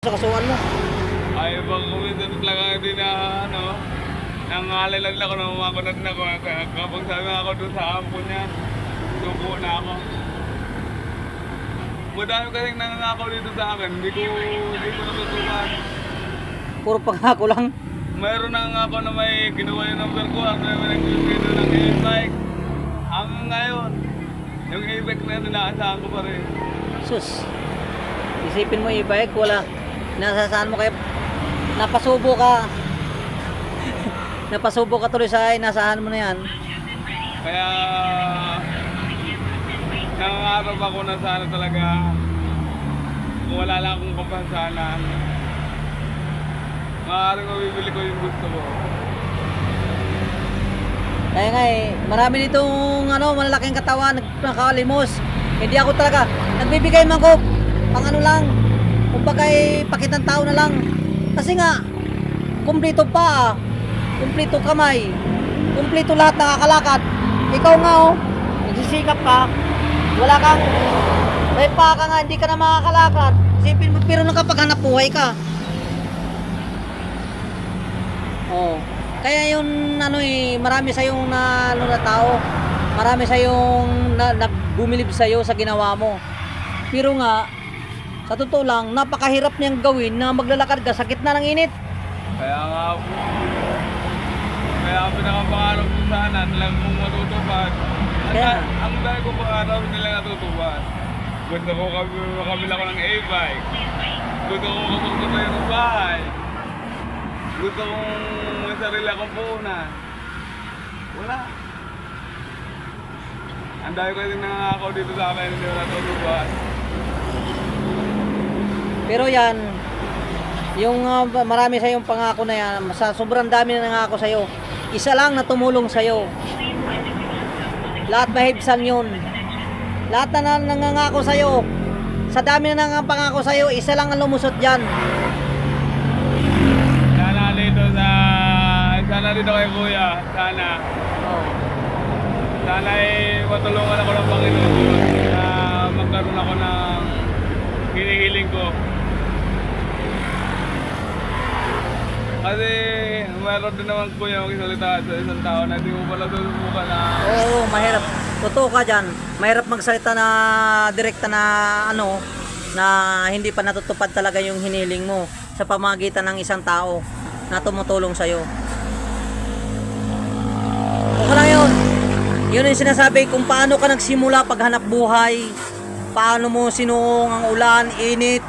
sa kasuhan mo. Ay, bang kuminsan talaga din na, ano, nangalala lang ako na umakunat na ako. Kapag sabi ako doon sa ampo niya, suko na ako. Madami kasing nangangako dito sa akin, hindi ko, hindi ko natutukan. Puro pangako lang. Mayroon nangangako na may kinuha yung number ko at may doon ng e-bike. Hanggang ngayon, yung e-bike na yun, inaasahan ko pa rin. Sus. Isipin mo e-bike, wala. Nasasaan mo kayo? Napasubo ka. Napasubo ka tuloy sa ay, nasaan mo na yan. Kaya nangangarap ako na sana talaga kung wala lang akong kapansanan. Maaaring mabibili ko yung gusto ko. Kaya nga eh, marami ditong ano, malalaking katawan, nakakalimos. Hindi ako talaga, nagbibigay man ko, pang ano lang, kumbaga eh, pakitang tao na lang. Kasi nga, kumplito pa, kumplito kamay, kumplito lahat nakakalakad. Ikaw nga oh, nagsisikap ka, wala kang, may pa ka nga, hindi ka na makakalakad. Isipin mo, pero nakapaghanap buhay ka. Oh. Kaya yung ano eh, marami sa yung na ano na tao, marami sa yung na, na bumilib sa sa ginawa mo. Pero nga sa totoo lang, napakahirap niyang gawin na maglalakad ka sa gitna ng init. Kaya nga po, kaya ang pinakapangarap ko sana talagang kung matutupad. At Kaya- ang- ang dami ko pangarap nila natutupad. Gusto ko kami makamila ko ng e-bike. Gusto ko makapagpatay ng bahay. Gusto kong may sarili akong puhunan. Wala. Ang dami ko din nangangako dito sa akin, hindi ko natutupad. Pero yan, yung ah, marami sa yung pangako na yan, sa sobrang dami na nangako sa iyo, isa lang na tumulong sa iyo. Lahat mahibsan yun. Lahat na nang- nangangako sa iyo, sa dami na nang pangako sa iyo, isa lang ang lumusot diyan. Sana dito sa... Sana dito kay Kuya. Sana. Oh. Sana ay matulungan ako ng Panginoon Diyos na magkaroon ako ng hinihiling ko. Kasi mayroon din naman yung magsalita sa isang tao na di mo pala susubukan na Oo, mahirap. Totoo ka dyan. Mahirap magsalita na direkta na ano, na hindi pa natutupad talaga yung hiniling mo sa pamagitan ng isang tao na tumutulong sa'yo. Okay lang yun. Yun yung sinasabi kung paano ka nagsimula paghanap buhay, paano mo sinuong ang ulan, init,